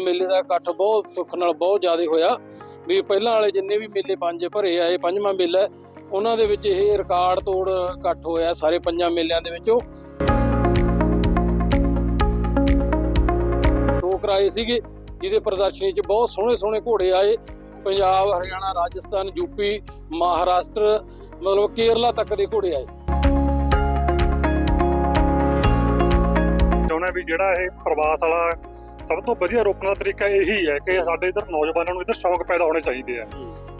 ਮੇਲੇ ਦਾ ਇਕੱਠ ਬਹੁਤ ਸੁੱਖ ਨਾਲ ਬਹੁਤ ਜ਼ਿਆਦਾ ਹੋਇਆ। ਵੀ ਪਹਿਲਾਂ ਵਾਲੇ ਜਿੰਨੇ ਵੀ ਮੇਲੇ ਪੰਜ ਭਰੇ ਆ ਪੰਜਵਾਂ ਮੇਲਾ ਉਹਨਾਂ ਦੇ ਵਿੱਚ ਇਹ ਰਿਕਾਰਡ ਤੋੜ ਇਕੱਠ ਹੋਇਆ ਸਾਰੇ ਪੰਜਾਂ ਮੇਲਿਆਂ ਦੇ ਵਿੱਚੋਂ। ਦੋ ਕਰਾਏ ਸੀਗੇ, ਜਿਹਦੇ ਪ੍ਰਦਰਸ਼ਨੀ 'ਚ ਬਹੁਤ ਸੋਹਣੇ ਸੋਹਣੇ ਘੋੜੇ ਆਏ। ਪੰਜਾਬ, ਹਰਿਆਣਾ, ਰਾਜਸਥਾਨ ਯੂਪੀ ਮਹਾਰਾਸ਼ਟਰ, ਮਤਲਬ ਕੇਰਲਾ ਤੱਕ ਦੇ ਘੋੜੇ ਆਏ। ਚਾਹੁੰਦਾ ਵੀ ਜਿਹੜਾ ਇਹ ਪ੍ਰਵਾਸ ਵਾਲਾ ਸਭ ਤੋਂ ਵਧੀਆ ਰੋਕਣ ਦਾ ਤਰੀਕਾ ਇਹੀ ਹੈ ਕਿ ਸਾਡੇ ਇਧਰ ਨੌਜਵਾਨਾਂ ਨੂੰ ਇਧਰ ਸ਼ੌਕ ਪੈਦਾ ਹੋਣੇ ਚਾਹੀਦੇ ਆ।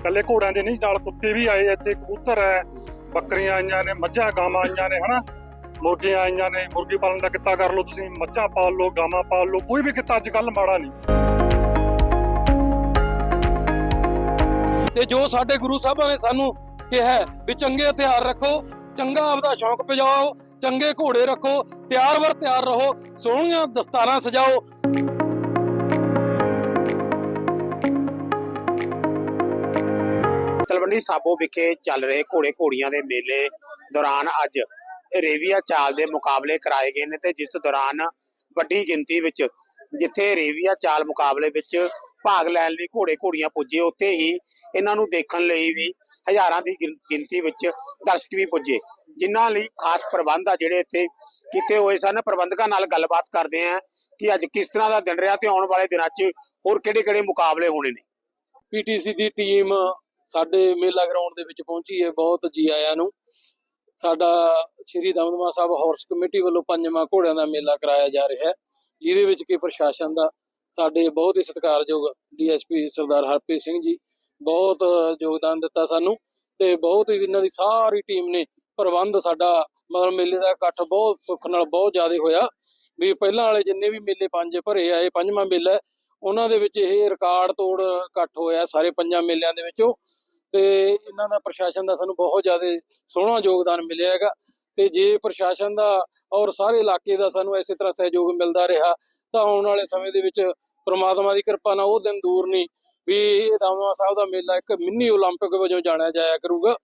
ਕੱਲੇ ਘੋੜਿਆਂ ਦੇ ਨਹੀਂ ਨਾਲ ਕੁੱਤੇ ਵੀ ਆਏ ਇੱਥੇ ਕਬੂਤਰ ਹੈ ਬੱਕਰੀਆਂ ਆਈਆਂ ਨੇ ਮੱਝਾਂ ਗਾਵਾਂ ਆਈਆਂ ਨੇ ਹਨਾ? ਮੁਰਗੀਆਂ ਆਈਆਂ ਨੇ ਮੁਰਗੀ ਪਾਲਣ ਦਾ ਕਿੱਤਾ ਕਰ ਲਓ ਤੁਸੀਂ ਮੱਝਾਂ ਪਾਲ ਲਓ ਗਾਵਾਂ ਪਾਲ ਲਓ ਕੋਈ ਵੀ ਕਿੱਤਾ ਅੱਜ ਕੱਲ ਮਾੜਾ ਨਹੀਂ। ਤੇ ਜੋ ਸਾਡੇ ਗੁਰੂ ਸਾਹਿਬਾਂ ਨੇ ਸਾਨੂੰ ਕਿਹਾ ਵੀ ਚੰਗੇ ਹਥਿਆਰ ਰੱਖੋ ਚੰਗਾ ਆਪਦਾ ਸ਼ੌਂਕ ਪਜਾਓ ਚੰਗੇ ਘੋੜੇ ਰੱਖੋ ਤਿਆਰ ਵਰ ਤਿਆਰ ਰਹੋ ਸੋਹਣੀਆਂ ਦਸਤਾਰਾਂ ਸਜਾਓ ਤਲਵੰਡੀ ਸਾਬੋ ਵਿਖੇ ਚੱਲ ਰਹੇ ਘੋੜੇ ਘੋੜੀਆਂ ਦੇ ਮੇਲੇ ਦੌਰਾਨ ਅੱਜ ਰੇਵੀਆ ਚਾਲ ਦੇ ਮੁਕਾਬਲੇ ਕਰਾਏ ਗਏ ਨੇ ਤੇ ਜਿਸ ਦੌਰਾਨ ਵੱਡੀ ਗਿਣਤੀ ਵਿੱਚ ਜਿੱਥੇ ਰੇਵੀਆ ਚਾਲ ਮੁਕਾਬਲੇ ਵਿੱਚ ਭਾਗ ਲੈਣ ਲਈ ਘੋੜੇ ਘੋੜੀਆਂ ਪੁੱਜੇ, ਉੱਥੇ ਹੀ ਇਹਨਾਂ ਨੂੰ ਦੇਖਣ ਲਈ ਵੀ ਹਜ਼ਾਰਾਂ ਦੀ ਗਿਣਤੀ ਵਿੱਚ ਦਰਸ਼ਕ ਵੀ ਪੁੱਜੇ, ਜਿਨ੍ਹਾਂ ਲਈ ਖਾਸ ਪ੍ਰਬੰਧ ਆ ਜਿਹੜੇ ਇੱਥੇ ਕੀਤੇ ਹੋਏ ਸਨ। ਪ੍ਰਬੰਧਕਾਂ ਨਾਲ ਗੱਲਬਾਤ ਕਰਦੇ ਆ ਕਿ ਅੱਜ ਕਿਸ ਤਰ੍ਹਾਂ ਦਾ ਦਿਨ ਰਿਹਾ ਤੇ ਆਉਣ ਵਾਲੇ ਦਿਨਾਂ 'ਚ ਹੋਰ ਕਿਹੜੇ-ਕਿਹੜੇ ਮੁਕਾਬਲੇ ਹੋਣੇ ਨੇ। ਪੀਟੀਸੀ ਦੀ ਟੀਮ ਸਾਡੇ ਮੇਲਾ ਗਰਾਊਂਡ ਦੇ ਵਿੱਚ ਪਹੁੰਚੀ ਹੈ ਬਹੁਤ ਜੀ ਆਇਆਂ ਨੂੰ। ਸਾਡਾ ਸ਼੍ਰੀ ਦਮਦਮਾ ਸਾਹਿਬ ਹਾਰਸ ਕਮੇਟੀ ਵੱਲੋਂ ਪੰਜਵਾਂ ਘੋੜਿਆਂ ਦਾ ਮੇਲਾ ਕਰਾਇਆ ਜਾ ਰਿਹਾ ਹੈ ਜਿਹਦੇ ਵਿੱਚ ਕਿ ਪ੍ਰਸ਼ਾਸਨ ਦਾ ਸਾਡੇ ਬਹੁਤ ਹੀ ਸਤਿਕਾਰਯੋਗ ਡੀਐਸਪੀ ਸਰਦਾਰ ਹਰਪ੍ਰੀਤ ਸਿੰਘ ਜੀ ਬਹੁਤ ਯੋਗਦਾਨ ਦਿੱਤਾ ਸਾਨੂੰ ਤੇ ਬਹੁਤ ਹੀ ਇਹਨਾਂ ਦੀ ਸਾਰੀ ਟੀਮ ਨੇ ਪ੍ਰਬੰਧ ਸਾਡਾ ਮਤਲਬ ਮੇਲੇ ਦਾ ਇਕੱਠ ਬਹੁਤ ਸੁੱਖ ਨਾਲ ਬਹੁਤ ਜ਼ਿਆਦਾ ਹੋਇਆ। ਵੀ ਪਹਿਲਾਂ ਵਾਲੇ ਜਿੰਨੇ ਵੀ ਮੇਲੇ ਪੰਜ ਭਰੇ ਆ ਇਹ ਪੰਜਵਾਂ ਮੇਲਾ ਹੈ, ਉਹਨਾਂ ਦੇ ਵਿੱਚ ਇਹ ਰਿਕਾਰਡ ਤੋੜ ਇਕੱਠ ਹੋਇਆ ਸਾਰੇ ਪੰਜਾਂ ਮੇਲਿਆਂ ਦੇ ਵਿੱਚੋਂ। ਤੇ ਇਹਨਾਂ ਦਾ ਪ੍ਰਸ਼ਾਸਨ ਦਾ ਸਾਨੂੰ ਬਹੁਤ ਜ਼ਿਆਦਾ ਸੋਹਣਾ ਯੋਗਦਾਨ ਮਿਲਿਆ ਹੈਗਾ ਤੇ ਜੇ ਪ੍ਰਸ਼ਾਸਨ ਦਾ ਔਰ ਸਾਰੇ ਇਲਾਕੇ ਦਾ ਸਾਨੂੰ ਇਸੇ ਤਰ੍ਹਾਂ ਸਹਿਯੋਗ ਮਿਲਦਾ ਰਿਹਾ ਤਾਂ ਆਉਣ ਵਾਲੇ ਸਮੇਂ ਦੇ ਵਿੱਚ ਪ੍ਰਮਾਤਮਾ ਦੀ ਕਿਰਪਾ ਨਾਲ ਉਹ ਦਿਨ ਦੂਰ ਨਹੀਂ ਵੀ ਇਹ ਦਮਦਮਾ ਸਾਹਿਬ ਦਾ ਮੇਲਾ ਇੱਕ ਮਿੰਨੀ 올림픽 ਵਜੋਂ ਜਾਣਿਆ ਜਾਇਆ ਕਰੂਗਾ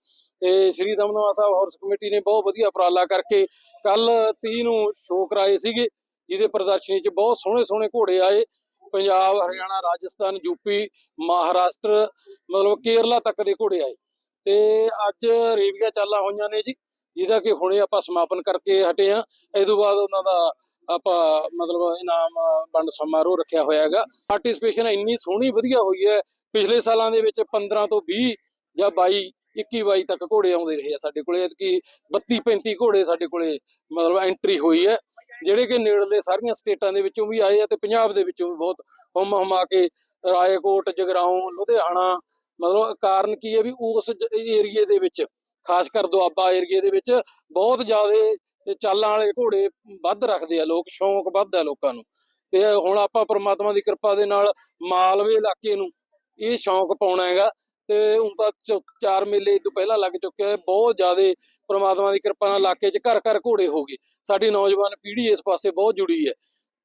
ਤੇ ਸ੍ਰੀ ਦਮਦਮਾ ਸਾਹਿਬ ਹਾਰਸ ਕਮੇਟੀ ਨੇ ਬਹੁਤ ਵਧੀਆ ਉਪਰਾਲਾ ਕਰਕੇ ਕੱਲ 30 ਨੂੰ ਸ਼ੋਅ ਕਰਾਏ ਸੀਗੇ ਜਿਹਦੇ ਪ੍ਰਦਰਸ਼ਨੀ 'ਚ ਬਹੁਤ ਸੋਹਣੇ ਸੋਹਣੇ ਘੋੜੇ ਆਏ ਪੰਜਾਬ, ਹਰਿਆਣਾ, ਰਾਜਸਥਾਨ ਯੂਪੀ ਮਹਾਰਾਸ਼ਟਰ, ਮਤਲਬ ਕੇਰਲਾ ਤੱਕ ਦੇ ਘੋੜੇ ਆਏ। ਤੇ ਅੱਜ ਰੇਵੀਆਂ ਚਾਲਾਂ ਹੋਈਆਂ ਨੇ ਜੀ, ਜਿਹਦਾ ਕਿ ਹੁਣੇ ਆਪਾਂ ਸਮਾਪਨ ਕਰਕੇ ਹਟੇ ਆ। ਇਸ ਤੋਂ ਬਾਅਦ ਉਹਨਾਂ ਦਾ ਆਪਾਂ ਮਤਲਬ ਇਨਾਮ, ਵੰਡ ਸਮਾਰੋਹ ਰੱਖਿਆ ਹੋਇਆ ਹੈਗਾ। ਪਾਰਟਿਸਪੇਸ਼ਨ ਇੰਨੀ ਸੋਹਣੀ ਵਧੀਆ ਹੋਈ ਹੈ, ਪਿਛਲੇ ਸਾਲਾਂ ਦੇ ਵਿੱਚ 15 ਤੋਂ 20 ਜਾਂ 22 21 22 ਤੱਕ ਘੋੜੇ ਆਉਂਦੇ ਰਹੇ ਆ ਸਾਡੇ ਕੋਲੇ। ਕਿ 32 35 ਘੋੜੇ ਸਾਡੇ ਕੋਲੇ ਮਤਲਬ ਐਂਟਰੀ ਹੋਈ ਹੈ। ਜਿਹੜੇ ਕਿ ਨੇੜਲੇ ਸਾਰੀਆਂ ਸਟੇਟਾਂ ਦੇ ਵਿੱਚੋਂ ਵੀ ਆਏ ਆ ਤੇ ਪੰਜਾਬ ਦੇ ਵਿੱਚੋਂ ਵੀ ਬਹੁਤ ਹੁਮ ਹੁਮਾ ਕੇ ਰਾਏਕੋਟ, ਜਗਰਾਉਂ, ਲੁਧਿਆਣਾ, ਮਤਲਬ ਕਾਰਨ ਕੀ ਹੈ ਵੀ ਉਸ ਏਰੀਏ ਦੇ ਵਿੱਚ, ਖਾਸ ਕਰ ਦੁਆਬਾ ਏਰੀਏ ਦੇ ਵਿੱਚ ਬਹੁਤ ਜ਼ਿਆਦਾ ਚਾਲਾਂ ਵਾਲੇ ਘੋੜੇ ਵੱਧ ਰੱਖਦੇ ਆ ਲੋਕ, ਸ਼ੌਂਕ ਵੱਧ ਆ ਲੋਕਾਂ ਨੂੰ। ਤੇ ਹੁਣ ਆਪਾਂ ਪ੍ਰਮਾਤਮਾ ਦੀ ਕਿਰਪਾ ਦੇ ਨਾਲ ਮਾਲਵੇ ਇਲਾਕੇ ਨੂੰ ਇਹ ਸ਼ੌਂਕ ਪਾਉਣਾ ਹੈਗਾ ਤੇ ਹੁਣ ਤਾਂ ਚਾਰ ਮੇਲੇ ਇਹ ਤੋਂ ਪਹਿਲਾਂ ਲੱਗ ਚੁੱਕੇ ਆ ਬਹੁਤ ਜ਼ਿਆਦਾ ਪ੍ਰਮਾਤਮਾ ਦੀ ਕਿਰਪਾ ਨਾਲ ਇਲਾਕੇ 'ਚ ਘਰ ਘਰ ਘੋੜੇ ਹੋ ਗਏ। ਸਾਡੀ ਨੌਜਵਾਨ ਪੀੜ੍ਹੀ ਇਸ ਪਾਸੇ ਬਹੁਤ ਜੁੜੀ ਹੈ।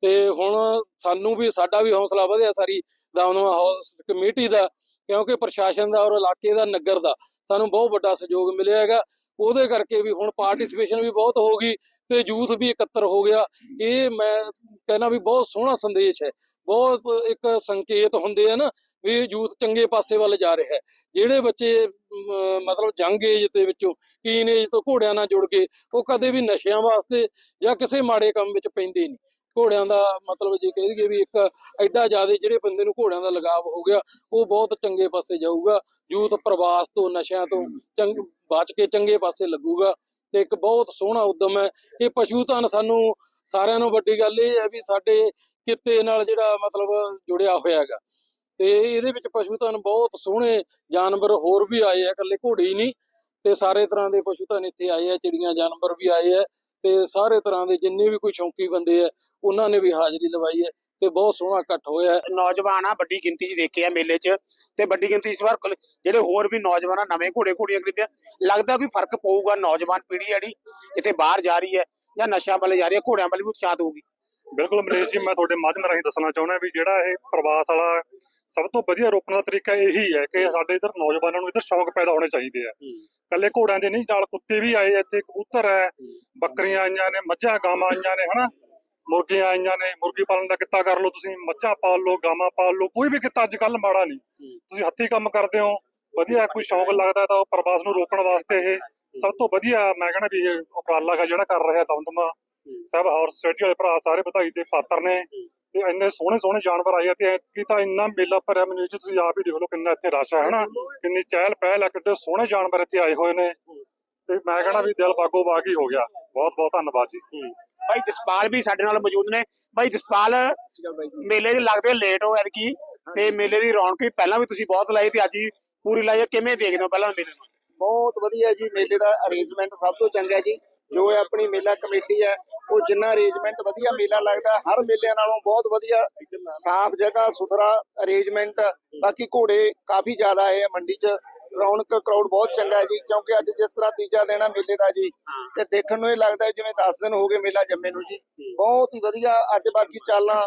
ਤੇ ਹੁਣ ਸਾਨੂੰ ਵੀ, ਸਾਡਾ ਵੀ ਹੌਸਲਾ ਵਧਿਆ ਸਾਰੀ ਦਮਦਮਾ ਹਾਊਸ ਕਮੇਟੀ ਦਾ, ਕਿਉਂਕਿ ਪ੍ਰਸ਼ਾਸਨ ਦਾ ਔਰ ਇਲਾਕੇ ਦਾ, ਨਗਰ ਦਾ ਸਾਨੂੰ ਬਹੁਤ ਵੱਡਾ ਸਹਿਯੋਗ ਮਿਲਿਆ ਹੈਗਾ। ਉਹਦੇ ਕਰਕੇ ਵੀ ਹੁਣ ਪਾਰਟਿਸਿਪੇਸ਼ਨ ਵੀ ਬਹੁਤ ਹੋ ਗਈ ਤੇ ਯੂਥ ਵੀ ਇਕੱਤਰ ਹੋ ਗਿਆ। ਇਹ ਮੈਂ ਕਹਿੰਦਾ ਵੀ ਬਹੁਤ ਸੋਹਣਾ ਸੰਦੇਸ਼ ਹੈ। ਬਹੁਤ ਇੱਕ ਸੰਕੇਤ ਹੁੰਦੇ ਆ ਨਾ ਵੀ ਯੂਥ ਚੰਗੇ ਪਾਸੇ ਵੱਲ ਜਾ ਰਿਹਾ ਹੈ। ਜਿਹੜੇ ਬੱਚੇ ਅਮ, ਮਤਲਬ ਜੰਗ ਏਜ ਦੇ ਵਿੱਚੋਂ ਟੀਨ ਏਜ ਤੋਂ ਘੋੜਿਆਂ ਨਾਲ ਜੁੜ ਕੇ ਉਹ ਕਦੇ ਵੀ ਨਸ਼ਿਆਂ ਵਾਸਤੇ ਜਾਂ ਕਿਸੇ ਮਾੜੇ ਕੰਮ ਵਿੱਚ ਪੈਂਦੇ ਨਹੀਂ। ਘੋੜਿਆਂ ਦਾ ਮਤਲਬ ਜੇ ਕਹਿ ਦਈਏ ਵੀ ਇੱਕ ਐਡਾ ਜ਼ਿਆਦਾ ਜਿਹੜੇ ਬੰਦੇ ਨੂੰ ਘੋੜਿਆਂ ਦਾ ਲਗਾਵ ਹੋ ਗਿਆ ਉਹ ਬਹੁਤ ਚੰਗੇ ਪਾਸੇ ਜਾਊਗਾ। ਯੂਥ ਪ੍ਰਵਾਸ ਤੋਂ ਨਸ਼ਿਆਂ ਤੋਂ ਚੰਗ ਬਚ ਕੇ ਚੰਗੇ ਪਾਸੇ ਲੱਗੂਗਾ ਤੇ ਇੱਕ ਬਹੁਤ ਸੋਹਣਾ ਉਦਮ ਹੈ। ਇਹ ਪਸ਼ੂ ਧਨ ਸਾਨੂੰ ਸਾਰਿਆਂ ਨੂੰ ਵੱਡੀ ਗੱਲ ਇਹ ਹੈ ਵੀ ਸਾਡੇ ਕਿੱਤੇ ਨਾਲ ਜਿਹੜਾ ਮਤਲਬ ਜੁੜਿਆ ਹੋਇਆ ਹੈਗਾ। ਤੇ ਇਹਦੇ ਵਿੱਚ ਪਸ਼ੂ ਧਨ ਬਹੁਤ ਸੋਹਣੇ ਜਾਨਵਰ ਹੋਰ ਵੀ ਆਏ ਆ ਇਕੱਲੇ ਘੋੜੇ ਹੀ ਨਹੀਂ ਤੇ ਸਾਰੇ ਤਰ੍ਹਾਂ ਦੇ ਪਸ਼ੂ ਧਨ ਇੱਥੇ ਆਏ ਆ ਚਿੜੀਆਂ ਜਾਨਵਰ ਵੀ ਆਏ ਆ ਤੇ ਸਾਰੇ ਤਰ੍ਹਾਂ ਦੇ ਜਿੰਨੇ ਵੀ ਕੋਈ ਸ਼ੌਂਕੀ ਬੰਦੇ ਆ ਉਹਨਾਂ ਨੇ ਵੀ ਹਾਜ਼ਰੀ ਲਵਾਈ ਹੈ ਤੇ ਬਹੁਤ ਸੋਹਣਾ ਇਕੱਠ ਹੋਇਆ ਹੈ। ਨੌਜਵਾਨ ਆ ਵੱਡੀ ਗਿਣਤੀ 'ਚ ਦੇਖੇ ਆ ਮੇਲੇ 'ਚ ਤੇ ਵੱਡੀ ਗਿਣਤੀ ਇਸ ਵਾਰ ਕੁਲ- ਜਿਹੜੇ ਹੋਰ ਵੀ ਨੌਜਵਾਨ ਆ ਨਵੇਂ ਘੋੜੇ ਘੋੜੀਆਂ ਖਰੀਦਿਆ ਲੱਗਦਾ ਕੋਈ ਫ਼ਰਕ ਪਊਗਾ ਨੌਜਵਾਨ ਪੀੜ੍ਹੀ ਜਿਹੜੀ ਇੱਥੇ ਬਾਹਰ ਜਾ ਰਹੀ ਹੈ ਜਾਂ ਨਸ਼ਿਆਂ ਵੱਲ ਜਾ ਰਹੀ ਹੈ ਘੋੜਿਆਂ ਵੱਲ ਵੀ ਉਤਸ਼ਾਹਤ ਹੋਊਗੀ ਬਿਲਕੁਲ ਮਲੇਸ਼ ਜੀ ਮੈਂ ਤੁਹਾਡੇ ਮਾਧਿਅਮ ਰਾਹੀਂ ਦੱਸਣਾ ਚਾਹੁੰਦਾ ਵੀ ਜਿਹੜਾ ਇਹ ਪ੍ਰਵਾਸ ਵਾਲਾ ਸਭ ਤੋਂ ਵਧੀਆ ਰੋਕਣ ਦਾ ਤਰੀਕਾ ਇਹੀ ਹੈ ਕਿ ਸਾਡੇ ਇਧਰ ਨੌਜਵਾਨਾਂ ਨੂੰ ਇਧਰ ਸ਼ੌਕ ਪੈਦਾ ਹੋਣੇ ਚਾਹੀਦੇ ਆ। ਕੱਲੇ ਘੋੜਿਆਂ ਦੇ ਨਹੀਂ ਨਾਲ ਕੁੱਤੇ ਵੀ ਆਏ ਇੱਥੇ ਕਬੂਤਰ ਹੈ ਬੱਕਰੀਆਂ ਆਈਆਂ ਨੇ ਮੱਝਾਂ ਗਾਵਾਂ ਆਈਆਂ ਨੇ ਹਨਾ? ਮੁਰਗੀਆਂ ਆਈਆਂ ਨੇ ਮੁਰਗੀ ਪਾਲਣ ਦਾ ਕਿੱਤਾ ਕਰ ਲਓ ਤੁਸੀਂ ਮੱਝਾਂ ਪਾਲ ਲਓ ਗਾਵਾਂ ਪਾਲ ਲਓ ਕੋਈ ਵੀ ਕਿੱਤਾ ਅੱਜ ਕੱਲ ਮਾੜਾ ਨਹੀਂ। ਤੁਸੀਂ ਹੱਥੀਂ ਕੰਮ ਕਰਦੇ ਹੋ ਵਧੀਆ ਕੋਈ ਸ਼ੌਂਕ ਲੱਗਦਾ ਤਾਂ ਉਹ ਪ੍ਰਵਾਸ ਨੂੰ ਰੋਕਣ ਵਾਸਤੇ ਇਹ ਸਭ ਤੋਂ ਵਧੀਆ ਮੈਂ ਕਹਿੰਦਾ ਵੀ ਇਹ ਉਪਰਾਲਾ ਜਿਹੜਾ ਕਰ ਰਿਹਾ ਦਮਦਮਾ। ਸਭ ਹਾਰਸ ਸੋਸਾਇਟੀ ਵਾਲੇ ਭਰਾ ਸਾਰੇ ਵਧਾਈ ਦੇ ਪਾਤਰ ਨੇ। ਤੇ ਇੰਨੇ ਸੋਹਣੇ ਸੋਹਣੇ ਜਾਨਵਰ ਆਏ ਆ ਤੇ ਕੀ ਤਾਂ ਇੰਨਾ ਮੇਲਾ ਭਰਿਆ ਮੈਨੂੰ ਜੀ ਤੁਸੀਂ ਆਪ ਹੀ ਦੇਖ ਲਓ ਕਿੰਨਾ ਇੱਥੇ ਰਸ਼ ਹੈ ਹਨਾ? ਕਿੰਨੀ ਚਹਿਲ ਪਹਿਲ ਹੈ ਕਿੱਡੇ ਸੋਹਣੇ ਜਾਨਵਰ ਇੱਥੇ ਆਏ ਹੋਏ ਨੇ। ਤੇ ਮੈਂ ਕਹਿੰਦਾ ਵੀ ਦਿਲ ਬਾਗੋ ਬਾਗ ਹੀ ਹੋ ਗਿਆ। ਬਹੁਤ ਬਹੁਤ ਧੰਨਵਾਦ ਜੀ। ਭਾਈ ਜਸਪਾਲ ਵੀ ਸਾਡੇ ਨਾਲ ਮੌਜੂਦ ਨੇ। ਭਾਈ ਜਸਪਾਲ ਮੇਲੇ 'ਚ ਲੱਗਦੇ ਲੇਟ ਹੋ ਐਤਕੀ ਤੇ ਮੇਲੇ ਦੀ ਰੌਣਕ ਵੀ ਪਹਿਲਾਂ ਵੀ ਤੁਸੀਂ ਬਹੁਤ ਲਾਈ ਤੇ ਅੱਜ ਵੀ ਪੂਰੀ ਲਾਈ ਹੈ ਕਿਵੇਂ ਦੇਖਦੇ ਹੋ ਪਹਿਲਾਂ ਮੇਲੇ ਨੂੰ? ਬਹੁਤ ਵਧੀਆ ਜੀ ਮੇਲੇ ਦਾ ਅਰੇਂਜਮੈਂਟ ਸਭ ਤੋਂ ਚੰਗਾ ਜੀ। ਜੋ ਆਪਣੀ ਮੇਲਾ ਕਮੇਟੀ ਹੈ, ਉਹ ਜਿੰਨਾ ਅਰੇਂਜਮੈਂਟ ਵਧੀਆ ਮੇਲਾ ਲੱਗਦਾ, ਹਰ ਮੇਲਿਆਂ ਨਾਲੋਂ ਬਹੁਤ ਵਧੀਆ ਸਾਫ਼ ਜਗ੍ਹਾ, ਸੁਥਰਾ ਅਰੇਂਜਮੈਂਟ ਬਾਕੀ ਘੋੜੇ ਕਾਫੀ ਜ਼ਿਆਦਾ ਹੈ ਮੰਡੀ 'ਚ। ਰੌਣਕ ਕਰਾਊਡ ਬਹੁਤ ਚੰਗਾ ਹੈ ਜੀ, ਕਿਉਂਕਿ ਅੱਜ ਜਿਸ ਤਰ੍ਹਾਂ ਤੀਜਾ ਦਿਨ ਆ ਮੇਲੇ ਦਾ ਜੀ, ਤੇ ਦੇਖਣ ਨੂੰ ਇਹ ਲੱਗਦਾ ਜਿਵੇਂ 10 ਦਿਨ ਹੋ ਗਏ ਮੇਲਾ ਜੰਮੇ ਨੂੰ ਜੀ। ਬਹੁਤ ਹੀ ਵਧੀਆ, ਅੱਜ ਬਾਕੀ ਚਾਲਾਂ,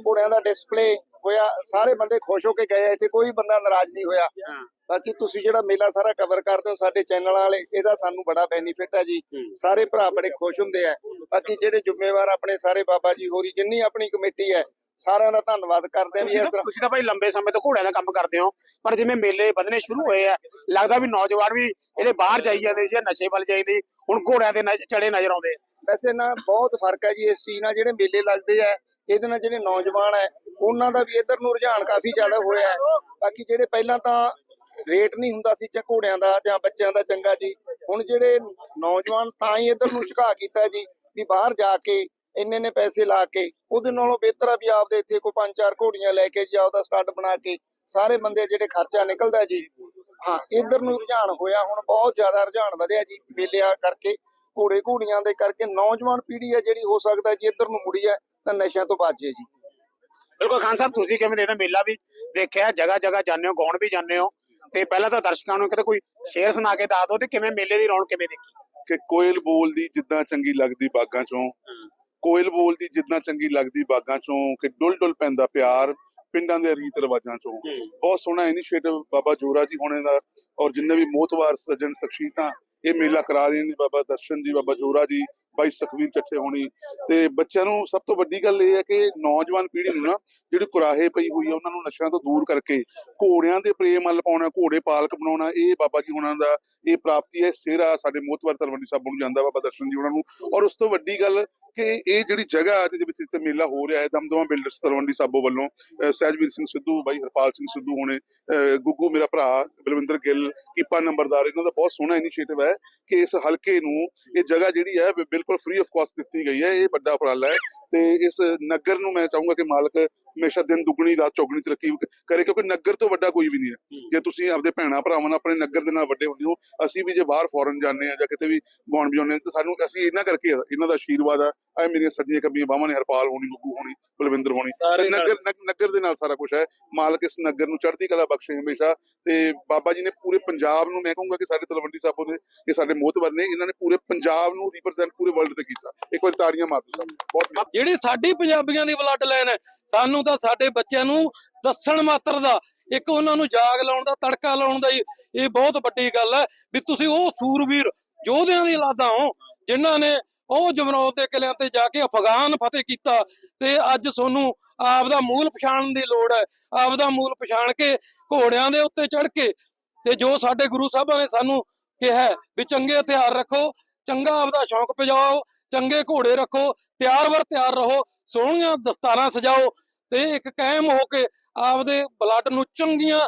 ਘੋੜਿਆਂ ਦਾ ਡਿਸਪਲੇ ਹੋਇਆ ਸਾਰੇ ਬੰਦੇ ਖੁਸ਼ ਹੋ ਕੇ ਗਏ ਇੱਥੇ ਕੋਈ ਬੰਦਾ ਨਾਰਾਜ਼ ਨਹੀਂ ਹੋਇਆ। ਬਾਕੀ ਤੁਸੀਂ ਜਿਹੜਾ ਮੇਲਾ ਸਾਰਾ ਕਵਰ ਕਰਦੇ ਹੋ ਸਾਡੇ ਚੈਨਲ ਵਾਲੇ ਇਹਦਾ ਸਾਨੂੰ ਬੜਾ ਬੈਨੀਫਿਟ ਹੈ ਜੀ। ਸਾਰੇ ਭਰਾ ਬੜੇ ਖੁਸ਼ ਹੁੰਦੇ ਆ। ਬਾਕੀ ਜਿਹੜੇ ਜ਼ਿੰਮੇਵਾਰ ਆਪਣੇ ਸਾਰੇ ਬਾਬਾ ਜੀ ਹੋਰੀ ਜਿੰਨੀ ਆਪਣੀ ਕਮੇਟੀ ਹੈ ਸਾਰਿਆਂ ਦਾ ਧੰਨਵਾਦ ਕਰਦੇ ਆ ਵੀ ਇਸ ਤਰ੍ਹਾਂ ਤੁਸੀਂ ਤਾਂ ਭਾਈ ਲੰਬੇ ਸਮੇਂ ਤੋਂ ਘੋੜਿਆਂ ਦਾ ਕੰਮ ਕਰਦੇ ਹੋ ਪਰ ਜਿਵੇਂ ਮੇਲੇ ਵਧਣੇ ਸ਼ੁਰੂ ਹੋਏ ਆ ਲੱਗਦਾ ਵੀ ਨੌਜਵਾਨ ਵੀ ਜਿਹੜੇ ਬਾਹਰ ਜਾਈ ਜਾਂਦੇ ਸੀ ਨਸ਼ੇ ਵੱਲ ਜਾਂਦੇ ਹੁਣ ਘੋੜਿਆਂ ਦੇ ਚੜੇ ਨਜ਼ਰ ਆਉਂਦੇ ਵੈਸੇ ਨਾ ਬਹੁਤ ਫ਼ਰਕ ਹੈ ਜੀ ਇਸ ਚੀਜ਼ ਨਾਲ ਜਿਹੜੇ ਮੇਲੇ ਲੱਗਦੇ ਆ ਇਹਦੇ ਨਾਲ ਜਿਹੜੇ ਨੌਜਵਾਨ ਹੈ ਉਹਨਾਂ ਦਾ ਵੀ ਇੱਧਰ ਨੂੰ ਰੁਝਾਨ ਕਾਫੀ ਜ਼ਿਆਦਾ ਹੋਇਆ ਹੈ। ਬਾਕੀ ਜਿਹੜੇ ਪਹਿਲਾਂ ਤਾਂ ਰੇਟ ਨਹੀਂ ਹੁੰਦਾ ਸੀ ਚਾ ਘੋੜਿਆਂ ਦਾ ਜਾਂ ਬੱਚਿਆਂ ਦਾ ਚੰਗਾ ਜੀ, ਹੁਣ ਜਿਹੜੇ ਨੌਜਵਾਨ ਤਾਂ ਹੀ ਇੱਧਰ ਨੂੰ ਝੁਕਾ ਕੀਤਾ ਜੀ ਵੀ ਬਾਹਰ ਜਾ ਕੇ ਇੰਨੇ ਨੇ ਪੈਸੇ ਲਾ ਕੇ, ਉਹਦੇ ਨਾਲੋਂ ਬਿਹਤਰ ਆ ਵੀ ਆਪਦੇ ਇੱਥੇ ਕੋਈ ਪੰਜ ਚਾਰ ਘੋੜੀਆਂ ਲੈ ਕੇ ਜੀ, ਆਪਦਾ ਸਟੱਡ ਬਣਾ ਕੇ ਸਾਰੇ ਬੰਦੇ ਜਿਹੜੇ ਖਰਚਾ ਨਿਕਲਦਾ ਜੀ। ਹਾਂ, ਇੱਧਰ ਨੂੰ ਰੁਝਾਨ ਹੋਇਆ, ਹੁਣ ਬਹੁਤ ਜ਼ਿਆਦਾ ਰੁਝਾਨ ਵਧਿਆ ਜੀ, ਮੇਲਿਆਂ ਕਰਕੇ, ਘੋੜੇ ਘੋੜੀਆਂ ਦੇ ਕਰਕੇ ਨੌਜਵਾਨ ਪੀੜ੍ਹੀ ਹੈ ਜਿਹੜੀ ਹੋ ਸਕਦਾ ਜੀ ਇੱਧਰ ਨੂੰ ਮੁੜੀ ਹੈ ਤਾਂ ਨਸ਼ਿਆਂ ਤੋਂ ਬਚੇ ਜੀ। ਬਿਲਕੁਲ ਖਾਨ ਸਾਹਿਬ ਤੁਸੀਂ ਕਿਵੇਂ ਦੇਖਦੇ? ਮੇਲਾ ਵੀ ਦੇਖਿਆ ਜਗ੍ਹਾ ਜਗ੍ਹਾ ਜਾਂਦੇ ਹੋ ਗਾਉਣ ਵੀ ਜਾਂਦੇ ਹੋ। ਤੇ ਪਹਿਲਾਂ ਤਾਂ ਦਰਸ਼ਕਾਂ ਨੂੰ ਕਿਤੇ ਕੋਈ ਸ਼ੇਰ ਸੁਣਾ ਕੇ ਦੱਸ ਦਿਓ ਤੇ ਕਿਵੇਂ ਮੇਲੇ ਦੀ ਰੌਣਕ ਕਿਵੇਂ ਦੇਖੀ? ਕਿ ਕੋਇਲ ਬੋਲਦੀ ਜਿੱਦਾਂ ਚੰਗੀ ਲੱਗਦੀ ਬਾਗਾਂ ਚੋਂ ਕੋਇਲ ਬੋਲਦੀ ਜਿੱਦਾਂ ਚੰਗੀ ਲੱਗਦੀ ਬਾਗਾਂ ਚੋਂ ਕਿ ਡੁੱਲ ਡੁੱਲ ਪੈਂਦਾ ਪਿਆਰ ਪਿੰਡਾਂ ਦੇ ਰੀਤ ਰਿਵਾਜਾਂ ਚੋਂ। ਬਹੁਤ ਸੋਹਣਾ ਇਨੀਸ਼ੀਏਟਿਵ ਬਾਬਾ ਜੋਰਾ ਜੀ ਹੋਣੇ ਦਾ ਔਰ ਜਿੰਨੇ ਵੀ ਮੋਤਵਾਰ ਸੱਜਣ ਸ਼ਖਸੀਅਤਾਂ ਇਹ ਮੇਲਾ ਕਰਾ ਰਹੇ ਨੇ ਬਾਬਾ ਦਰਸ਼ਨ ਜੀ ਬਾਬਾ ਜੋਰਾ ਜੀ ਬਾਈ ਸੁਖਵੀਰ ਚੱਠੇ ਹੋਣੀ। ਤੇ ਬੱਚਿਆਂ ਨੂੰ ਸਭ ਤੋਂ ਵੱਡੀ ਗੱਲ ਇਹ ਹੈ ਕਿ ਨੌਜਵਾਨ ਪੀੜ੍ਹੀ ਨੂੰ ਨਾ ਜਿਹੜੀ ਕੁਰਾਹੇ ਪਈ ਹੋਈ ਹੈ ਉਹਨਾਂ ਨੂੰ ਨਸ਼ਿਆਂ ਤੋਂ ਦੂਰ ਕਰਕੇ ਘੋੜਿਆਂ ਦੇ ਪ੍ਰੇਮ ਵੱਲ ਪਾਉਣਾ, ਘੋੜੇ ਪਾਲਕ ਬਣਾਉਣਾ, ਇਹ ਬਾਬਾ ਜੀ ਉਹਨਾਂ ਦਾ ਇਹ ਪ੍ਰਾਪਤੀ ਹੈ। ਸਿਹਰਾ ਸਾਡੇ ਮੋਤਵਾਰ ਤਲਵੰਡੀ ਸਾਹਿਬ ਨੂੰ ਜਾਂਦਾ ਬਾਬਾ ਦਰਸ਼ਨ ਜੀ ਉਹਨਾਂ ਨੂੰ। ਔਰ ਉਸ ਤੋਂ ਵੱਡੀ ਗੱਲ ਕਿ ਇਹ ਜਿਹੜੀ ਜਗ੍ਹਾ ਦੇ ਵਿੱਚ ਇੱਥੇ ਮੇਲਾ ਹੋ ਰਿਹਾ ਹੈ, ਦਮਦਮਾ ਬਿਲਡਰਸ ਤਲਵੰਡੀ ਸਾਬੋ ਵੱਲੋਂ ਸਹਿਜਵੀਰ ਸਿੰਘ ਸਿੱਧੂ, ਬਾਈ ਹਰਪਾਲ ਸਿੰਘ ਸਿੱਧੂ ਹੋਣੇ, ਅਹ ਗੁੱਗੂ ਮੇਰਾ ਭਰਾ, ਬਲਵਿੰਦਰ ਗਿੱਲ, ਕੀਪਾ ਨੰਬਰਦਾਰ, ਇਹਨਾਂ ਦਾ ਬਹੁਤ ਸੋਹਣਾ ਇਨੀਸ਼ੀਏਟਿਵ ਹੈ ਕਿ ਇਸ ਹਲਕੇ ਨੂੰ ਇਹ ਜਗ੍ਹਾ ਜਿਹੜੀ ਹੈ ਬਿਲਕੁਲ ਫ੍ਰੀ ਆਫ ਕਾਸਟ ਦਿੱਤੀ ਗਈ ਹੈ ਇਹ ਵੱਡਾ ਉਪਰਾਲਾ ਹੈ ਤੇ ਇਸ ਨਗਰ ਨੂੰ ਮੈਂ ਚਾਹੂੰਗਾ ਕਿ ਮਾਲਕ ਹਮੇਸ਼ਾ ਦਿਨ ਦੁੱਗਣੀ ਰਾਤ ਚੌਗਣੀ ਤਰੱਕੀ ਕਰੇ ਕਿਉਂਕਿ ਨਗਰ ਤੋਂ ਵੱਡਾ ਕੋਈ ਵੀ ਨਹੀਂ ਹੈ। ਜੇ ਤੁਸੀਂ ਆਪਦੇ ਭੈਣਾ ਭਰਾਵਾਂ ਨਾਲ ਆਪਣੇ ਨਗਰ ਦੇ ਨਾਲ ਵੱਡੇ ਹੁੰਦੇ ਹੋ ਅਸੀਂ ਵੀ ਜੇ ਬਾਹਰ ਫੋਰਨ ਜਾਂਦੇ ਆ ਜਾਂ ਕਿਤੇ ਵੀ ਗਾਉਣ ਵੀ ਆਉਂਦੇ ਹਾਂ ਤਾਂ ਸਾਨੂੰ ਅਸੀਂ ਇਹਨਾਂ ਕਰਕੇ ਆ, ਇਹਨਾਂ ਦਾ ਆਸ਼ੀਰਵਾਦ ਆ ਐ ਮੇਰੀਆਂ ਸੱਜੀਆਂ ਕੱਬੀਆਂ ਬਾਹਾਂ ਨੇ ਹਰਪਾਲ ਹੋਣੀ ਗੁੱਗੂ ਹੋਣੀ ਬਲਵਿੰਦਰ ਹੋਣੀ। ਨਗਰ ਨਗ- ਨਗਰ ਦੇ ਨਾਲ ਸਾਰਾ ਕੁਝ ਹੈ। ਮਾਲਕ ਇਸ ਨਗਰ ਨੂੰ ਚੜ੍ਹਦੀ ਕਲਾ ਬਖਸ਼ੇ ਹਮੇਸ਼ਾ। ਤੇ ਬਾਬਾ ਜੀ ਨੇ ਪੂਰੇ ਪੰਜਾਬ ਨੂੰ ਮੈਂ ਕਹੂੰਗਾ ਕਿ ਸਾਡੇ ਤਲਵੰਡੀ ਸਾਬੋ ਦੇ ਇਹ ਸਾਡੇ ਮੋਹਤਵਰ ਨੇ ਇਹਨਾਂ ਨੇ ਪੂਰੇ ਪੰਜਾਬ ਨੂੰ ਰਿਪਰੈਜ਼ੈਂਟ ਪੂਰੇ ਵਰਲਡ ਤੇ ਕੀਤਾ। ਇੱਕ ਵਾਰ ਤਾੜੀਆਂ ਮਾਰ ਦਿਓ ਬਹੁਤ ਜਿਹੜੀ ਸਾਡੀ ਪੰਜਾਬੀਆਂ ਦੀ ਬਲੱਡ ਲਾਈਨ ਹੈ ਸਾਨੂੰ ਤਾਂ ਸਾਡੇ ਬੱਚਿਆਂ ਨੂੰ ਦੱਸਣ ਮਾਤਰ ਦਾ ਇੱਕ ਉਹਨਾਂ ਨੂੰ ਜਾਗ ਲਾਉਣ ਦਾ ਤੜਕਾ ਲਾਉਣ ਦਾ ਇਹ ਬਹੁਤ ਵੱਡੀ ਗੱਲ ਹੈ ਵੀ ਤੁਸੀਂ ਉਹ ਸੂਰਵੀਰ ਯੋਧਿਆਂ ਦੀ ਔਲਾਦਾਂ ਹੋ ਜਿਨ੍ਹਾਂ ਨੇ ਉਹ ਜਮਰੌਦ ਦੇ ਕਿਲਿਆਂ ਤੇ ਜਾ ਕੇ ਅਫਗਾਨ ਫਤਿਹ ਕੀਤਾ ਤੇ ਅੱਜ ਤੁਹਾਨੂੰ ਆਪ ਦਾ ਮੂਲ ਪਛਾਣ ਦੀ ਲੋੜ ਹੈ। ਆਪ ਦਾ ਮੂਲ ਪਛਾਣ ਕੇ ਘੋੜਿਆਂ ਦੇ ਉੱਤੇ ਚੜ ਕੇ ਤੇ ਜੋ ਸਾਡੇ ਗੁਰੂ ਸਾਹਿਬਾਂ ਨੇ ਸਾਨੂੰ ਕਿਹਾ ਵੀ ਚੰਗੇ ਹਥਿਆਰ ਰੱਖੋ, ਚੰਗਾ ਆਪਦਾ ਸ਼ੌਂਕ ਪਜਾਓ, ਚੰਗੇ ਘੋੜੇ ਰੱਖੋ, ਤਿਆਰ ਵਰ ਤਿਆਰ ਰਹੋ, ਸੋਹਣੀਆਂ ਦਸਤਾਰਾਂ ਸਜਾਓ ਤੇ ਇੱਕ ਕਾਇਮ ਹੋ ਕੇ ਆਪਦੇ ਬਲੱਡ ਨੂੰ ਚੰਗੀਆਂ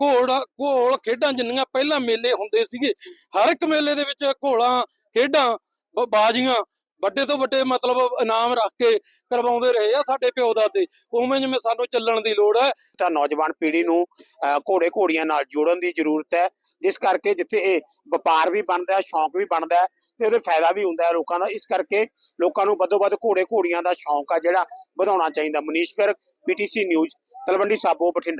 ਘੋੜਾ, ਘੋਲ ਖੇਡਾਂ ਜਿੰਨੀਆਂ ਪਹਿਲਾਂ ਮੇਲੇ ਹੁੰਦੇ ਸੀਗੇ, ਹਰ ਇੱਕ ਮੇਲੇ ਦੇ ਵਿੱਚ ਘੋਲਾਂ, ਖੇਡਾਂ ਬਾਜ਼ੀਆਂ ਵੱਡੇ ਤੋਂ ਵੱਡੇ ਮਤਲਬ ਇਨਾਮ ਰੱਖ ਕੇ ਕਰਵਾਉਂਦੇ ਰਹੇ ਆ ਸਾਡੇ ਪਿਓ ਦਾਦੇ। ਉਵੇਂ ਜਿਵੇਂ ਸਾਨੂੰ ਚੱਲਣ ਦੀ ਲੋੜ ਹੈ। ਤਾਂ ਨੌਜਵਾਨ ਪੀੜ੍ਹੀ ਨੂੰ ਅਹ, ਘੋੜੇ ਘੋੜੀਆਂ ਨਾਲ ਜੋੜਨ ਦੀ ਜ਼ਰੂਰਤ ਹੈ। ਜਿਸ ਕਰਕੇ ਜਿੱਥੇ ਇਹ ਵਪਾਰ ਵੀ ਬਣਦਾ ਹੈ ਸ਼ੌਂਕ ਵੀ ਬਣਦਾ ਹੈ ਤੇ ਉਹਦੇ ਫਾਇਦਾ ਵੀ ਹੁੰਦਾ ਹੈ ਲੋਕਾਂ ਦਾ। ਇਸ ਕਰਕੇ ਲੋਕਾਂ ਨੂੰ ਵੱਧੋ ਵੱਧ ਘੋੜੇ ਘੋੜੀਆਂ ਦਾ ਸ਼ੌਂਕ ਆ ਜਿਹੜਾ ਵਧਾਉਣਾ ਚਾਹੀਦਾ। Manish Garg PTC news Talwandi Sabo Bathinda.